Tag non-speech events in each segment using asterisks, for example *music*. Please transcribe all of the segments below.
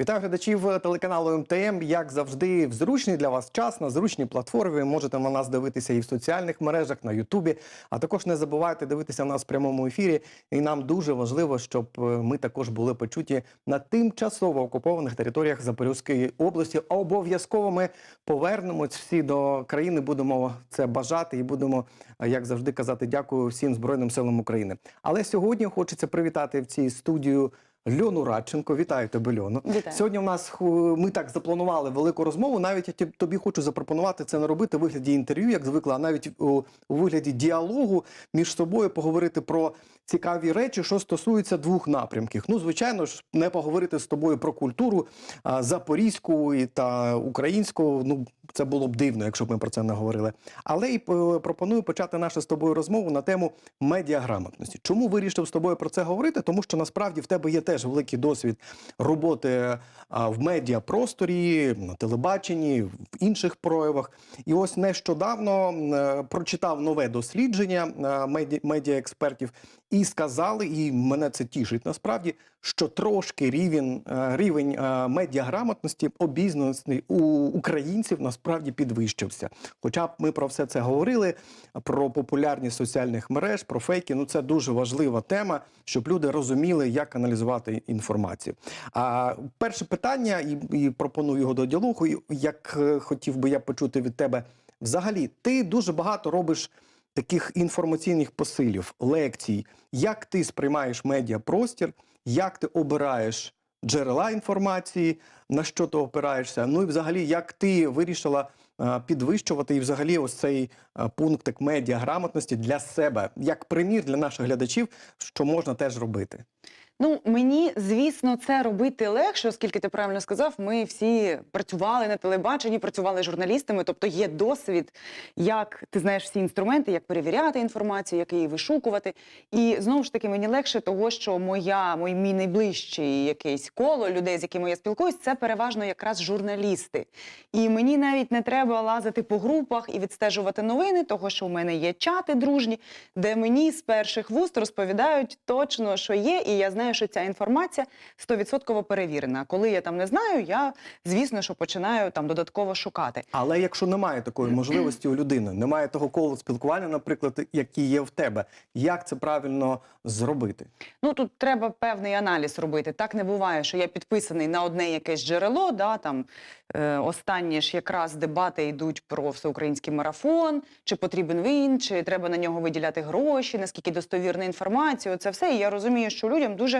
Вітаю глядачів телеканалу МТМ. Як завжди, в зручний для вас час на зручній платформі. Можете на нас дивитися і в соціальних мережах, на Ютубі. А також не забувайте дивитися нас в прямому ефірі. І нам дуже важливо, щоб е, ми також були почуті на тимчасово окупованих територіях Запорізької області. Обов'язково ми повернемось всі до країни. Будемо це бажати і будемо, е, як завжди, казати дякую всім збройним силам України. Але сьогодні хочеться привітати в цій студію. Льону Радченко, вітаю тебе, Льоно. Вітаю. Сьогодні у нас ми так запланували велику розмову. Навіть я тобі хочу запропонувати це не робити в вигляді інтерв'ю, як звикла, а навіть у, у вигляді діалогу між собою поговорити про цікаві речі, що стосуються двох напрямків. Ну, звичайно ж, не поговорити з тобою про культуру а, запорізьку і та українську. Ну це було б дивно, якщо б ми про це не говорили. Але і е, пропоную почати нашу з тобою розмову на тему медіаграмотності. Чому вирішив з тобою про це говорити? Тому що насправді в тебе є теж великий досвід роботи в медіапросторі, на телебаченні, в інших проявах. І ось нещодавно е, прочитав нове дослідження е, меді- медіаекспертів і сказали, і мене це тішить насправді, що трошки рівень, рівень медіаграмотності, обізнаності у українців насправді підвищився. Хоча б ми про все це говорили, про популярність соціальних мереж, про фейки. Ну це дуже важлива тема, щоб люди розуміли, як аналізувати інформацію. А перше питання, і, і пропоную його до діалогу. Як е, хотів би я почути від тебе, взагалі, ти дуже багато робиш таких інформаційних посилів, лекцій. Як ти сприймаєш медіапростір, як ти обираєш джерела інформації, на що ти опираєшся? Ну і взагалі, як ти вирішила е, підвищувати і взагалі ось цей е, пунктик медіаграмотності для себе, як примір для наших глядачів, що можна теж робити? Ну мені звісно це робити легше, оскільки ти правильно сказав. Ми всі працювали на телебаченні, працювали журналістами, тобто є досвід, як ти знаєш всі інструменти, як перевіряти інформацію, як її вишукувати. І знову ж таки мені легше, того що моя мій, мій найближчий якийсь коло людей, з якими я спілкуюсь, це переважно якраз журналісти. І мені навіть не треба лазити по групах і відстежувати новини, того що у мене є чати дружні, де мені з перших вуст розповідають точно, що є, і я знаю, що ця інформація 100% перевірена. Коли я там не знаю, я звісно, що починаю там додатково шукати. Але якщо немає такої можливості у людини, немає того колу спілкування, наприклад, який є в тебе, як це правильно зробити? Ну тут треба певний аналіз робити. Так не буває, що я підписаний на одне якесь джерело. Да, там е, останні ж якраз дебати йдуть про всеукраїнський марафон, чи потрібен він, чи треба на нього виділяти гроші, наскільки достовірна інформація. Це все. І я розумію, що людям дуже.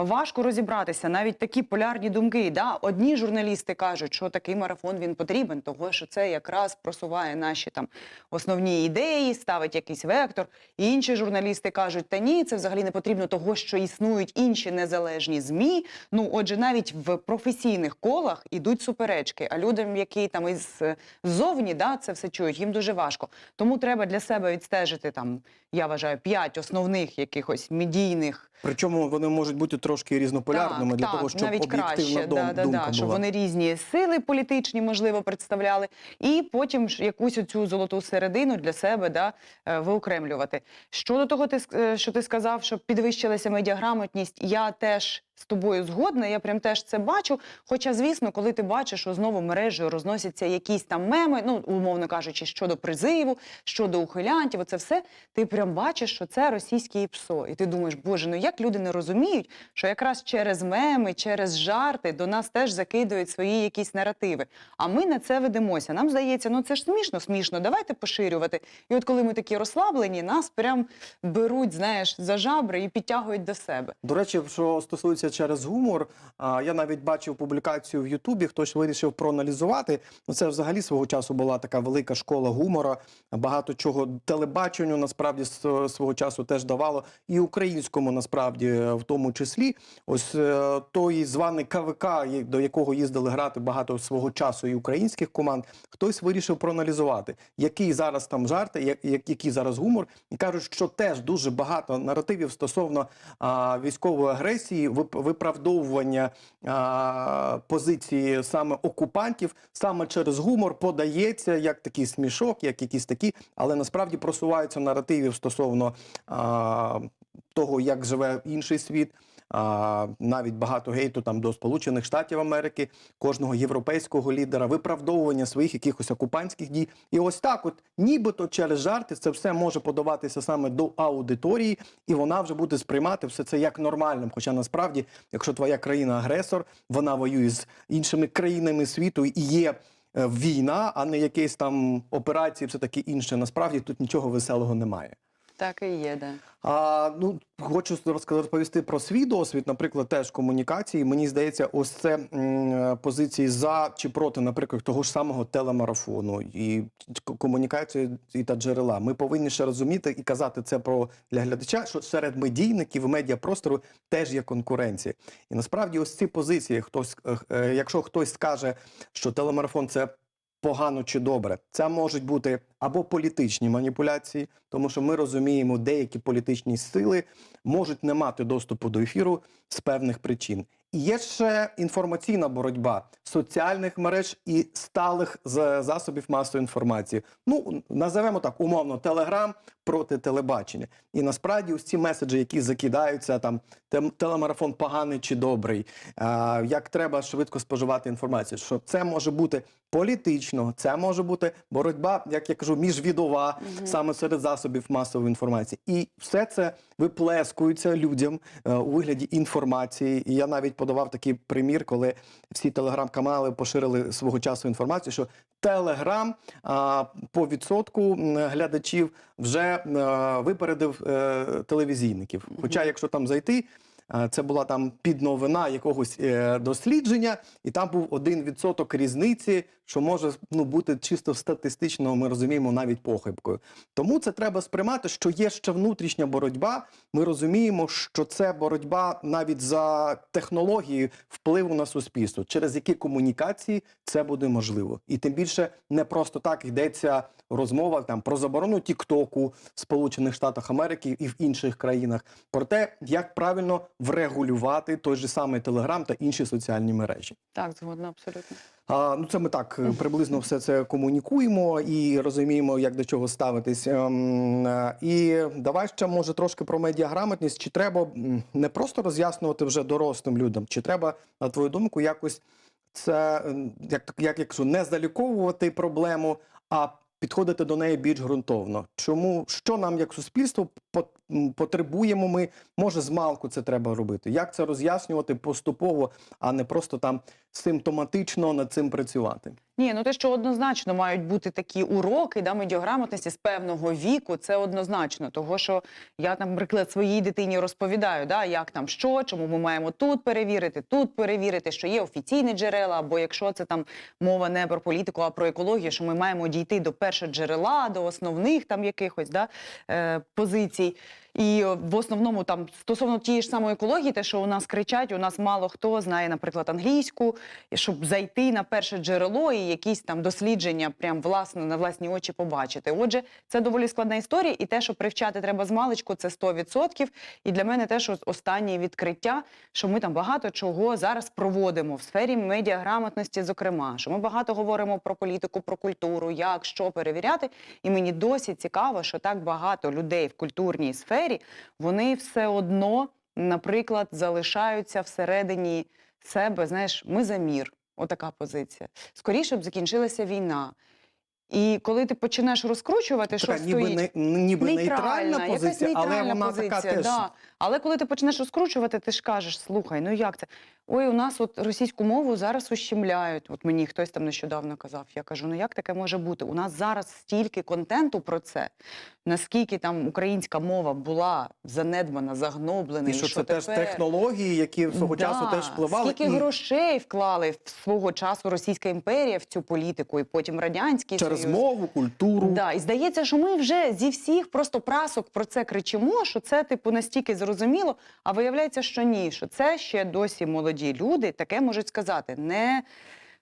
Важко розібратися навіть такі полярні думки. Да? Одні журналісти кажуть, що такий марафон він потрібен, того що це якраз просуває наші там основні ідеї, ставить якийсь вектор. І інші журналісти кажуть, та ні, це взагалі не потрібно того, що існують інші незалежні змі. Ну, отже, навіть в професійних колах ідуть суперечки. А людям, які там із ззовні да, це все чують, їм дуже важко. Тому треба для себе відстежити там, я вважаю, п'ять основних якихось медійних. Причому вони можуть бути трошки різнополярними для того, щоб навіть об'єктивна краще, дум- да, да, думка да, щоб була. вони різні сили політичні, можливо, представляли, і потім ж якусь оцю золоту середину для себе да, е, виокремлювати. Щодо того, ти, е, що ти сказав, що підвищилася медіаграмотність, я теж з тобою згодна, я прям теж це бачу. Хоча, звісно, коли ти бачиш, що знову мережею розносяться якісь там меми, ну, умовно кажучи, щодо призиву, щодо ухилянтів, оце все, ти прям бачиш, що це російське ІПСО. І ти думаєш, боже, ну як люди не розуміють, що якраз через меми, через жарти до нас теж закидують свої якісь наративи. А ми на це ведемося. Нам здається, ну це ж смішно, смішно, давайте поширювати. І от коли ми такі розслаблені, нас прям беруть, знаєш, за жабри і підтягують до себе. До речі, що стосується через гумор, а, я навіть бачив публікацію в Ютубі. Хтось вирішив проаналізувати. Ну, це взагалі свого часу була така велика школа гумора. Багато чого телебаченню насправді свого часу теж давало, і українському насправді е, в тому числі. Ось е, той званий КВК, до якого їздили грати багато свого часу і українських команд. Хтось вирішив проаналізувати, який зараз там жарти, як, як- який зараз гумор, і кажуть, що теж дуже багато наративів стосовно а, військової агресії, виправдовування а, позиції саме окупантів, саме через гумор подається як такий смішок, як якісь такі, але насправді просуваються наративів стосовно а, того, як живе інший світ. А, навіть багато гейту там до Сполучених Штатів Америки, кожного європейського лідера, виправдовування своїх якихось окупантських дій. І ось так, от нібито через жарти, це все може подаватися саме до аудиторії, і вона вже буде сприймати все це як нормальним. Хоча насправді, якщо твоя країна агресор, вона воює з іншими країнами світу і є. е, Війна, а не якісь там операції, все таке інше. Насправді тут нічого веселого немає. Так і є, да. А, ну, хочу розповісти про свій досвід, наприклад, теж комунікації. Мені здається, ось це м, позиції за чи проти, наприклад, того ж самого телемарафону і к- комунікації і та джерела. Ми повинні ще розуміти і казати це про для глядача, що серед медійників медіапростору теж є конкуренція. І насправді, ось ці позиції, хтось, е, е, якщо хтось скаже, що телемарафон це погано чи добре. Це можуть бути або політичні маніпуляції, тому що ми розуміємо, деякі політичні сили можуть не мати доступу до ефіру з певних причин. І є ще інформаційна боротьба соціальних мереж і сталих засобів масової інформації. Ну називемо так умовно телеграм проти телебачення. І насправді ось ці меседжі, які закидаються там телемарафон поганий чи добрий, як треба швидко споживати інформацію. Що це може бути політично, це може бути боротьба, як я кажу, міжвідова саме серед засобів масової інформації. І все це виплескується людям е, у вигляді інформації. І я навіть подавав такий примір, коли всі телеграм-канали поширили свого часу інформацію, що Телеграм по відсотку глядачів вже е, випередив е, телевізійників. Хоча, якщо там зайти, це була там підновина якогось е, дослідження, і там був один відсоток різниці, що може ну, бути чисто статистично, ми розуміємо, навіть похибкою. Тому це треба сприймати, що є ще внутрішня боротьба. Ми розуміємо, що це боротьба навіть за технології впливу на суспільство, через які комунікації це буде можливо. І тим більше не просто так йдеться розмова там про заборону Тіктоку в Сполучених Штатах Америки і в інших країнах, про те, як правильно врегулювати той же самий Телеграм та інші соціальні мережі. Так, згодна, абсолютно. А, ну, це ми так е, приблизно все це комунікуємо і розуміємо, як до чого ставитись. Ем, е, І давай ще може трошки про медіаграмотність. Чи треба не просто роз'яснювати вже дорослим людям, чи треба, на твою думку, якось це як, як, як кажу, не заліковувати проблему, а підходити до неї більш ґрунтовно. Чому що нам як суспільство потребуємо? Ми може з малку це треба робити. Як це роз'яснювати поступово, а не просто там симптоматично над цим працювати? Ні, ну те, що однозначно мають бути такі уроки да, медіаграмотності з певного віку, це однозначно. Того, що я, наприклад, своїй дитині розповідаю, да, як там що, чому ми маємо тут перевірити, тут перевірити, що є офіційні джерела, або якщо це там мова не про політику, а про екологію, що ми маємо дійти до першого джерела, до основних там якихось да, е, позицій. І в основному там стосовно тієї ж самої екології, те, що у нас кричать, у нас мало хто знає, наприклад, англійську, щоб зайти на перше джерело і якісь там дослідження, прям власне на власні очі побачити. Отже, це доволі складна історія, і те, що привчати треба з маличку, це 100%. І для мене теж останнє відкриття, що ми там багато чого зараз проводимо в сфері медіаграмотності, зокрема, що ми багато говоримо про політику, про культуру, як що перевіряти. І мені досі цікаво, що так багато людей в культурній сфері вони все одно, наприклад, залишаються всередині себе. Знаєш, ми за мір. Отака позиція. Скоріше б закінчилася війна. І коли ти починаєш розкручувати, що Така ніби, стоїть ніби нейтральна, нейтральна позиція, але нейтральна вона позиція, така теж. Да. Але коли ти почнеш розкручувати, ти ж кажеш, слухай, ну як це? Ой, у нас от російську мову зараз ущемляють. От мені хтось там нещодавно казав. Я кажу, ну як таке може бути? У нас зараз стільки контенту про це, наскільки там українська мова була занедбана, загноблена. І що це теж технології, які свого Да. часу теж впливали. Скільки і грошей вклали в свого часу Російська імперія в цю політику, і потім радянський через Союз. мову, культуру. Да, і здається, що ми вже зі всіх просто прасок про це кричимо, що це типу настільки зрозуміло. А виявляється, що ні, що це ще досі молоді люди таке можуть сказати. Не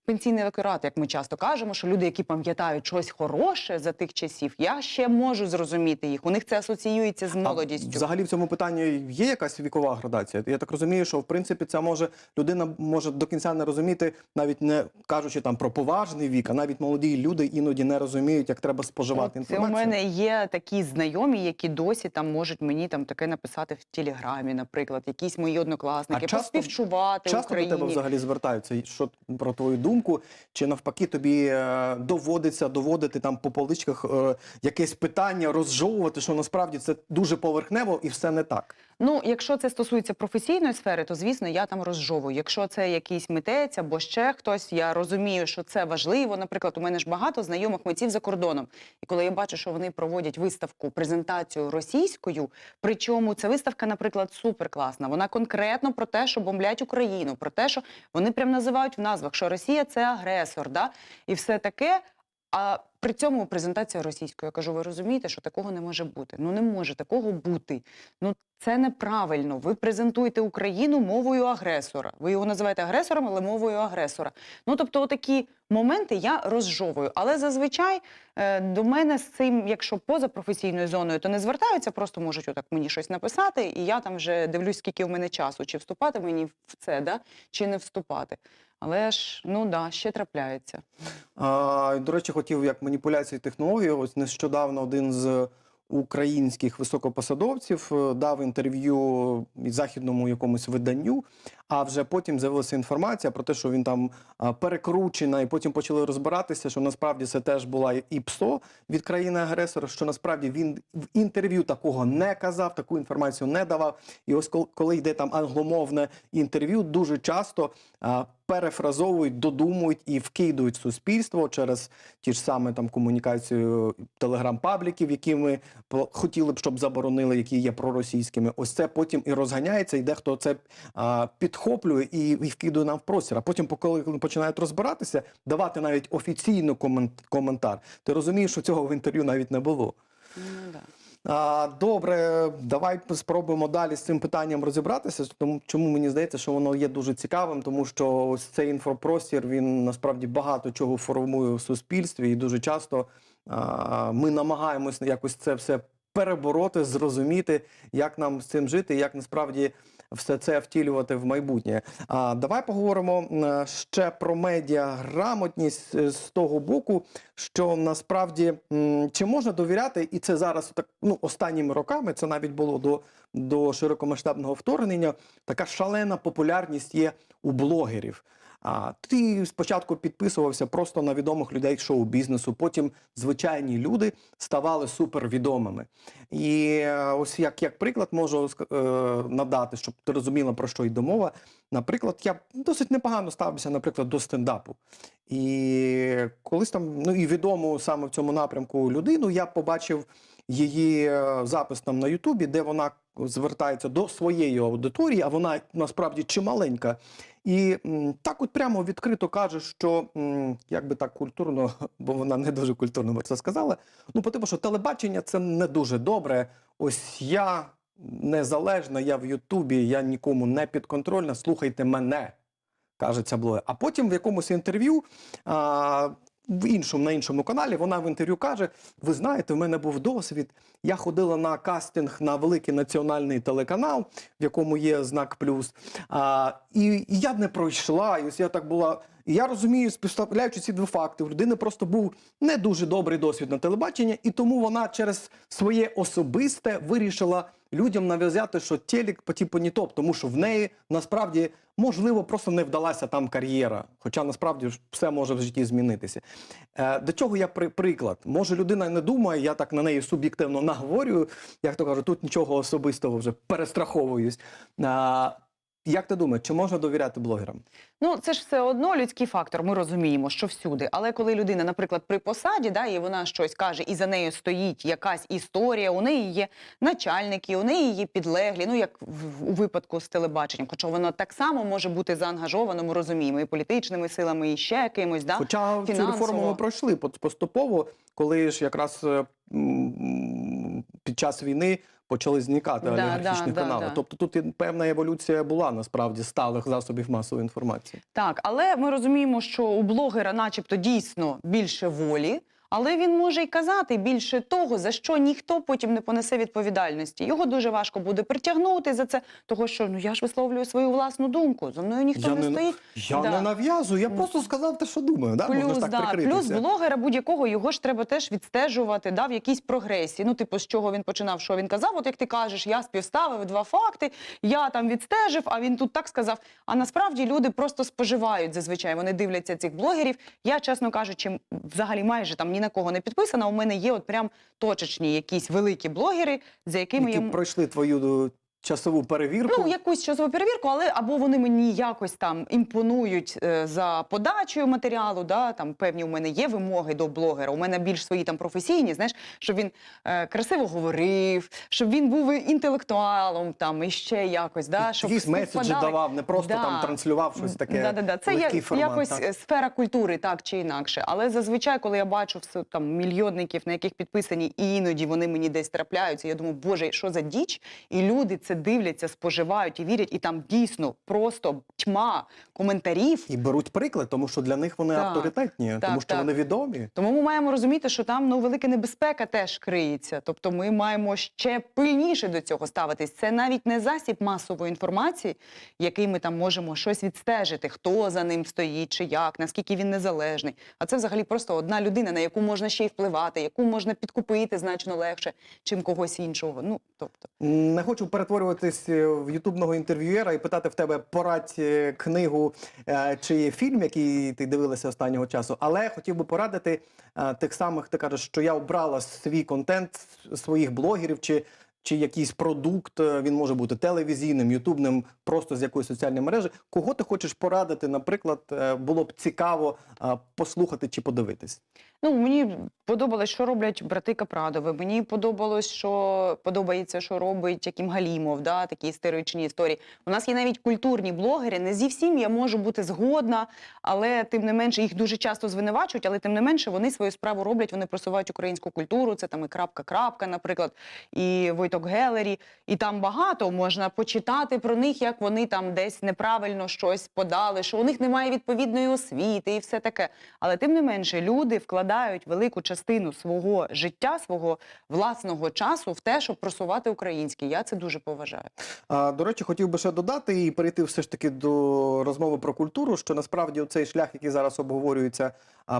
пенсійний електорат, як ми часто кажемо, що люди, які пам'ятають щось хороше за тих часів, я ще можу зрозуміти їх. У них це асоціюється з А молодістю. взагалі в цьому питанні є якась вікова градація? Я так розумію, що в принципі це може людина може до кінця не розуміти, навіть не кажучи там про поважний вік, а навіть молоді люди іноді не розуміють, як треба споживати Це у мене є такі знайомі, які досі там можуть мені там таке написати в телеграмі, наприклад, якісь мої однокласники, А часто- поспівчувати Часто Україні. до тебе взагалі звертаються, що про твою думку, чи навпаки тобі е, доводиться доводити там по поличках е, якесь питання, розжовувати, що насправді це дуже поверхнево і все не так. Ну, якщо це стосується професійної сфери, то звісно я там розжовую. Якщо це якийсь митець або ще хтось, я розумію, що це важливо. Наприклад, у мене ж багато знайомих митців за кордоном. І коли я бачу, що вони проводять виставку, презентацію російською, причому ця виставка, наприклад, суперкласна. Вона конкретно про те, що бомблять Україну, про те, що вони прям називають в назвах, що Росія це агресор, да? і все таке. А при цьому презентація російською. Я кажу, ви розумієте, що такого не може бути? Ну не може такого бути. Ну це неправильно. Ви презентуєте Україну мовою агресора. Ви його називаєте агресором, але мовою агресора. Ну тобто, такі моменти я розжовую. Але зазвичай е, до мене з цим, якщо поза професійною зоною, то не звертаються, просто можуть отак мені щось написати, і я там вже дивлюсь, скільки в мене часу, чи вступати мені в це, да? чи не вступати. Але ж ну да, ще трапляється. А, до речі, хотів як маніпуляції технології. Ось нещодавно один з українських високопосадовців е, дав інтерв'ю західному якомусь виданню. А вже потім з'явилася інформація про те, що він там перекручена, і потім почали розбиратися, що насправді це теж була і ПСО від країни-агресора, що насправді він в інтерв'ю такого не казав, таку інформацію не давав. І ось коли йде там англомовне інтерв'ю, дуже часто перефразовують, додумують і вкидують суспільство через ті ж саме там комунікацію телеграм-пабліків, які ми хотіли б, щоб заборонили, які є проросійськими. Ось це потім і розганяється, і дехто це а, підхоплює і, вкидує нам в простір. А потім, по- коли починають розбиратися, давати навіть офіційно комен- коментар. Ти розумієш, що цього в інтерв'ю навіть не було. Ну да. А, добре, давай спробуємо далі з цим питанням розібратися. Тому чому мені здається, що воно є дуже цікавим, тому що ось цей інфопростір він насправді багато чого формує в суспільстві, і дуже часто а, ми намагаємось якось це все перебороти, зрозуміти, як нам з цим жити, як насправді все це втілювати в майбутнє. А давай поговоримо ще про медіаграмотність грамотність з того боку, що насправді чи можна довіряти, і це зараз так ну останніми роками, це навіть було до, до широкомасштабного вторгнення. Така шалена популярність є у блогерів. А ти спочатку підписувався просто на відомих людей шоу-бізнесу, потім звичайні люди ставали супервідомими. І е, ось як, як приклад можу е, надати, щоб ти розуміла, про що йде мова. Наприклад, я досить непогано ставився, наприклад, до стендапу. І колись там, ну і відому саме в цьому напрямку людину, я побачив її е, запис там на Ютубі, де вона звертається до своєї аудиторії, а вона насправді чималенька. І так от прямо відкрито каже, що як би так культурно, *laughs* бо вона не дуже культурно про це сказала. Ну, по типу, що телебачення це не дуже добре. Ось я незалежна, я в Ютубі, я нікому не підконтрольна. Слухайте мене, каже ця блогер. А потім в якомусь інтерв'ю. В іншому на іншому каналі вона в інтерв'ю каже: Ви знаєте, в мене був досвід. Я ходила на кастинг на великий національний телеканал, в якому є знак плюс. А, і, я не пройшла. І ось я так була. І я розумію, співставляючи ці два факти, у людини просто був не дуже добрий досвід на телебаченні, і тому вона через своє особисте вирішила людям нав'язати, що телек по типу не топ, тому що в неї насправді можливо просто не вдалася там кар'єра. Хоча насправді все може в житті змінитися. Е, до чого я при, приклад? Може, людина не думає, я так на неї суб'єктивно наговорюю, як то кажу, тут нічого особистого вже перестраховуюсь. Е, як ти думаєш, чи можна довіряти блогерам? Ну, це ж все одно людський фактор. Ми розуміємо, що всюди. Але коли людина, наприклад, при посаді, да, і вона щось каже, і за нею стоїть якась історія, у неї є начальники, у неї є підлеглі. Ну як в- у випадку з телебаченням, хоча воно так само може бути заангажовано, ми розуміємо, і політичними силами, і ще якимось. Да? Хоча цю реформу ми пройшли поступово, коли ж якраз е, під час війни почали зникати Да, олігархічні да, да, канали. да. Тобто тут певна еволюція була насправді сталих засобів масової інформації. Так, але ми розуміємо, що у блогера, начебто, дійсно більше волі. Але він може й казати більше того, за що ніхто потім не понесе відповідальності. Його дуже важко буде притягнути за це, того що ну я ж висловлюю свою власну думку. За мною ніхто я не, не, стоїть. я Да. не нав'язую, я просто сказав те, що думаю. Да? Можна Плюс, ж так да, плюс блогера будь-якого його ж треба теж відстежувати да, в якійсь прогресії. Ну, типу, з чого він починав, що він казав. От як ти кажеш, я співставив два факти, я там відстежив, а він тут так сказав. А насправді люди просто споживають зазвичай. Вони дивляться цих блогерів. Я, чесно кажучи, взагалі майже там ні на кого не підписана. У мене є от прям точечні якісь великі блогери, за якими які я пройшли твою часову перевірку. Ну, якусь часову перевірку, але або вони мені якось там імпонують е, за подачею матеріалу. Да, там певні у мене є вимоги до блогера. У мене більш свої там професійні, знаєш, щоб він е, красиво говорив, щоб він був інтелектуалом, там і ще якось. Да, щоб Якісь меседжі співпадали. давав, не просто Да. там транслював щось таке. Да, да, да. Це легкий я, формат, якось так. е, сфера культури, так чи інакше. Але зазвичай, коли я бачу все там мільйонників, на яких підписані, і іноді вони мені десь трапляються, я думаю, боже, що за діч? І люди це дивляться, споживають і вірять, і там дійсно просто тьма коментарів. І беруть приклад, тому що для них вони Так, авторитетні, тому що так. вони відомі. Тому ми маємо розуміти, що там ну велика небезпека теж криється. Тобто, ми маємо ще пильніше до цього ставитись. Це навіть не засіб масової інформації, який ми там можемо щось відстежити, хто за ним стоїть, чи як, наскільки він незалежний. А це взагалі просто одна людина, на яку можна ще й впливати, яку можна підкупити значно легше, чим когось іншого. Ну тобто, Не хочу перетворюватись е, в ютубного інтерв'юєра і питати в тебе порадь е, книгу е, чи фільм, який ти дивилася останнього часу, але хотів би порадити тих самих, ти кажеш, що я обрала свій контент своїх блогерів чи. Чи якийсь продукт, він може бути телевізійним, ютубним, просто з якоїсь соціальної мережі. Кого ти хочеш порадити? Наприклад, було б цікаво послухати чи подивитись. Ну, мені подобалось, що роблять брати Капрадови. Мені подобалось, що подобається, що робить Яким Галімов, да, такі історичні історії. У нас є навіть культурні блогери. Не зі всім я можу бути згодна, але тим не менше їх дуже часто звинувачують, але тим не менше вони свою справу роблять, вони просувають українську культуру. Це там і крапка крапка, наприклад, і Войток Гелері. І там багато можна почитати про них, як вони там десь неправильно щось подали, що у них немає відповідної освіти і все таке. Але тим не менше, люди вкладають велику частину свого життя, свого власного часу в те, щоб просувати українське. Я це дуже поважаю. А, До речі, хотів би ще додати і перейти все ж таки до розмови про культуру, що насправді цей шлях, який зараз обговорюється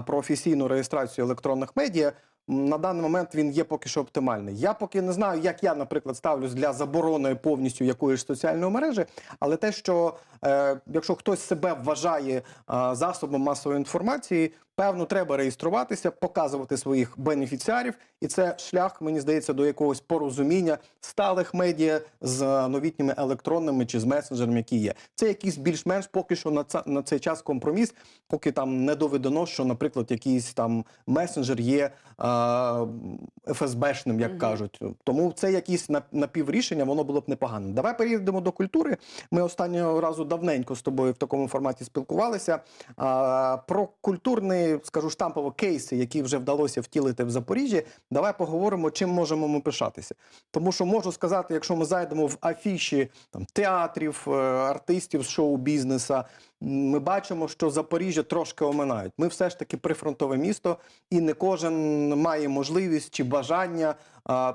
про офіційну реєстрацію електронних медіа, на даний момент він є поки що оптимальний. Я поки не знаю, як я, наприклад, ставлюсь для заборони повністю якоїсь соціальної мережі, але те, що е, якщо хтось себе вважає а, засобом масової інформації, певно, треба реєструватися, показувати своїх бенефіціарів, і це шлях, мені здається, до якогось порозуміння сталих медіа з е, новітніми електронними чи з месенджерами, які є. Це якийсь більш-менш поки що на ца- на цей час компроміс, поки там не доведено, що, наприклад, якийсь там месенджер є е, ФСБшним, як Мгм. кажуть. Тому це якісь нап- напіврішення, воно було б непогано. Давай перейдемо до культури. Ми останнього разу давненько з тобою в такому форматі спілкувалися. А, про скажу штампово, кейси, які вже вдалося втілити в Запоріжжі. Давай поговоримо, чим можемо ми пишатися. Тому що можу сказати, якщо ми зайдемо в афіші там, театрів, е, артистів з шоу-бізнеса, ми бачимо, що Запоріжжя трошки оминають. Ми все ж таки прифронтове місто, і не кожен має можливість чи бажання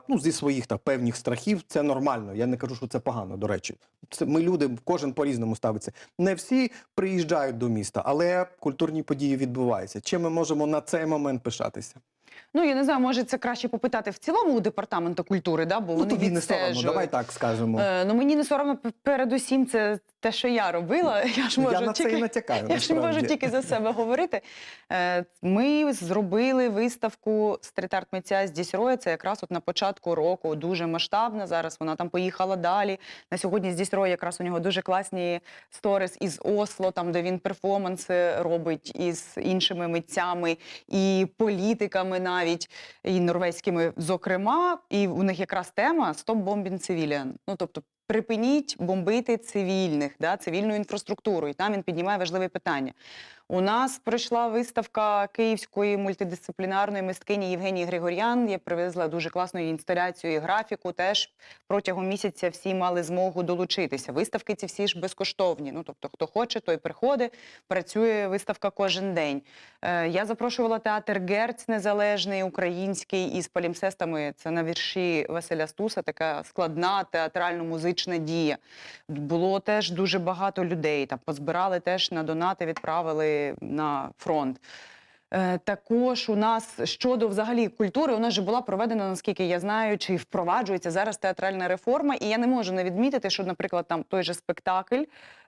ну, зі своїх та певних страхів. Це нормально. Я не кажу, що це погано. До речі, це ми люди, кожен по-різному ставиться. Не всі приїжджають до міста, але культурні події відбуваються. Чим ми можемо на цей момент пишатися? Ну я не знаю, може це краще попитати в цілому у департаменту культури, да, бо Ну вони тобі не соромно, давай так скажемо. Е, ну мені не соромно передусім це те, що я робила. *laughs* Я ж можу Я на це тільки... і натякаю. Я ж можу тільки за себе говорити. Е, Ми зробили виставку стріт-арт митця з Дісроя. Це якраз от на початку року, дуже масштабна. Зараз вона там поїхала далі. На сьогодні з Дісрой якраз у нього дуже класні сторіс із Осло, там де він перформанси робить із іншими митцями і політиками навіть, і норвезькими, зокрема. І у них якраз тема Стоп бомбін цивіліан. Ну тобто. Припиніть бомбити цивільних, да, цивільну інфраструктуру, і там він піднімає важливе питання. У нас пройшла виставка київської мультидисциплінарної мисткині Євгенії Григорян. Я привезла дуже класну інсталяцію і графіку. Теж протягом місяця всі мали змогу долучитися. Виставки ці всі ж безкоштовні. Ну тобто, хто хоче, той приходить. Працює виставка кожен день. Е, я запрошувала театр Герц незалежний, український із палімсестами. Це на вірші Василя Стуса, така складна театрально-музична дія. Було теж дуже багато людей. Там позбирали теж на донати, відправили на фронт. Е, Також у нас щодо взагалі культури, нас же була проведена, наскільки я знаю, чи впроваджується зараз театральна реформа. І я не можу не відмітити, що, наприклад, там той же спектакль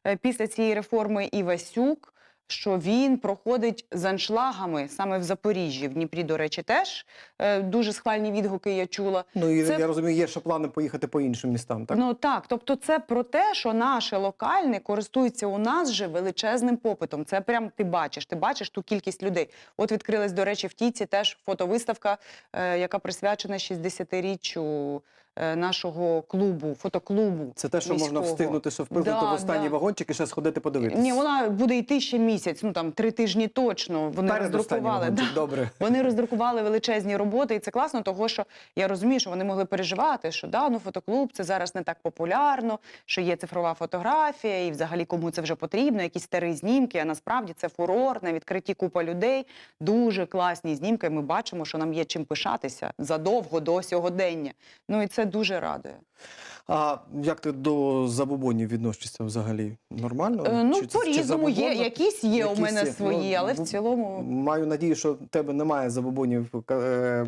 е, після цієї реформи Івасюк, що він проходить з аншлагами саме в Запоріжжі. В Дніпрі, до речі, теж е, дуже схвальні відгуки я чула. Ну і Це- я розумію, є ще плани поїхати по іншим містам. Так Ну так, тобто це про те, що наше локальне користується у нас же величезним попитом. Це прям ти бачиш. Ти бачиш ту кількість людей. От відкрилась, до речі, в Тіці теж фотовиставка, е, яка присвячена 60-річчю е, нашого клубу, фотоклубу. це те, що можна встигнути, що впихнути Да, в останній да. вагончик і ще сходити подивитися. Ні, вона буде йти ще місяць, ну там три тижні точно. Вони Перед роздрукували. Да. добре. *laughs* Вони роздрукували величезні роботи, і це класно, того що я розумію, що вони могли переживати, що да, ну фотоклуб це зараз не так популярно, що є цифрова фотографія, і взагалі кому це вже потрібно, якісь старі знімки. А насправді це фурор на відкритті купа людей. Дуже класні знімки. Ми бачимо, що нам є чим пишатися задовго до сьогодення. Ну і це дуже радує. А як ти до забобонів відносишся взагалі?Нормально? Е, ну, Чи по-різному є. Якісь є у мене є. свої, Ну, але в ну, цілому. Маю надію, що в тебе немає забобонів е,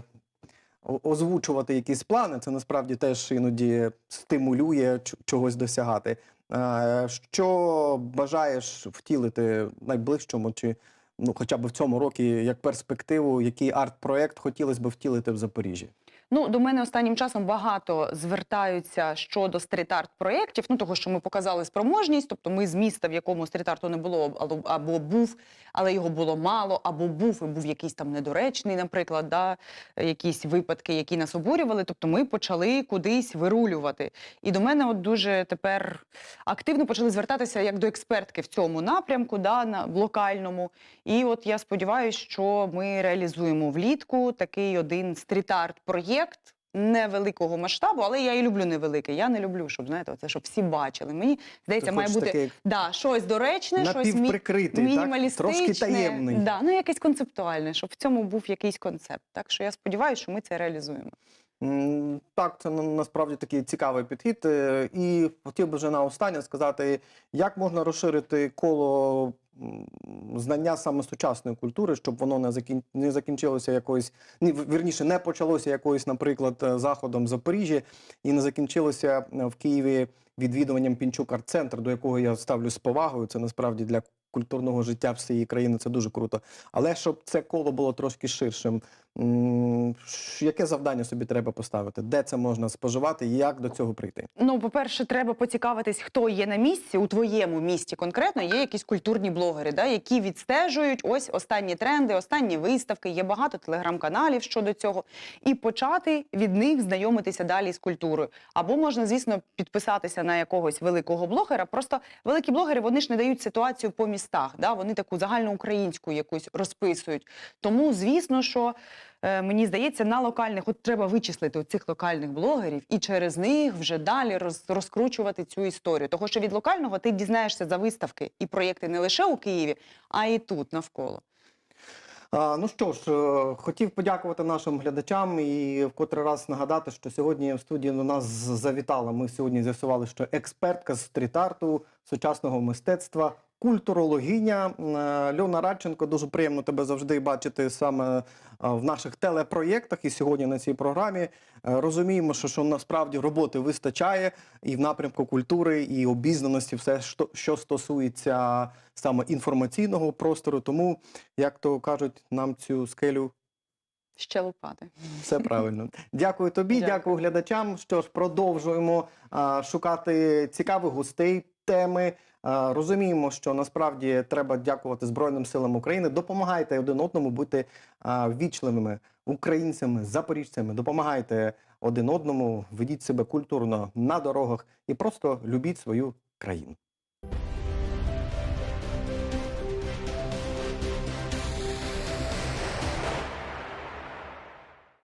озвучувати якісь плани. Це насправді теж іноді стимулює чогось досягати. Е, Що бажаєш втілити в найближчому чи ну, хоча б в цьому році як перспективу, який арт-проект хотілося б втілити в Запоріжжі? Ну, до мене останнім часом багато звертаються щодо стріт-арт проєктів, ну того, що ми показали спроможність, тобто ми з міста, в якому стріт-арту не було, або, або був, але його було мало, або був і був якийсь там недоречний, наприклад, да, якісь випадки, які нас обурювали. Тобто ми почали кудись вирулювати. І до мене от дуже тепер активно почали звертатися як до експертки в цьому напрямку, да, на в локальному. І от я сподіваюся, що ми реалізуємо влітку такий один стріт-арт проєкт. Невеликого масштабу, але я і люблю невеликий. Я не люблю, щоб знаєте, оце щоб всі бачили. Мені здається, Ти має хочеш бути такий да, щось доречне, щось мі... напівприкритий, так? мінімалістичне, трошки таємний. Да, ну якесь концептуальне, щоб в цьому був якийсь концепт. Так що я сподіваюся, що ми це реалізуємо. М, Так, це на- насправді такий цікавий підхід. Е, І хотів би вже на останнє сказати, як можна розширити коло знання саме сучасної культури, щоб воно не закін... не закінчилося якоюсь, ні, вірніше, не почалося якоюсь, наприклад, е, заходом в Запоріжжі і не закінчилося е, в Києві відвідуванням Пінчук арт-центр, до якого я ставлю з повагою. Це насправді для культурного життя всієї країни це дуже круто. Але щоб це коло було трошки ширшим, яке завдання собі треба поставити? Де це можна споживати як до цього прийти? Ну, по-перше, треба поцікавитись, хто є на місці у твоєму місті конкретно. Є якісь культурні блогери, да, які відстежують ось останні тренди, останні виставки. Є багато телеграм-каналів щодо цього, і почати від них знайомитися далі з культурою. Або можна, звісно, підписатися на якогось великого блогера. Просто великі блогери вони ж не дають ситуацію по містах. Да? Вони таку загальноукраїнську якусь розписують. Тому, звісно, що е, мені здається, на локальних от треба вичислити цих локальних блогерів і через них вже далі роз, розкручувати цю історію. Того, що від локального ти дізнаєшся за виставки і проєкти не лише у Києві, а й тут навколо. Ну що ж, е, хотів подякувати нашим глядачам і в котрий раз нагадати, що сьогодні в студії до нас завітала. Ми сьогодні з'ясували, що експертка з стріт-арту, сучасного мистецтва, культурологиня е, Льона Радченко. Дуже приємно тебе завжди бачити саме е, в наших телепроєктах і сьогодні на цій програмі. Е, Розуміємо, що, що насправді роботи вистачає і в напрямку культури, і обізнаності, все, що, що стосується саме інформаційного простору. Тому, як то кажуть, нам цю скелю Ще лопати. все правильно. Дякую тобі, дякую, Дякую. глядачам. Що ж, продовжуємо а, шукати цікавих гостей, теми. А, розуміємо, що насправді треба дякувати Збройним силам України. Допомагайте один одному бути а, вічливими українцями, запоріжцями. Допомагайте один одному, ведіть себе культурно на дорогах і просто любіть свою країну.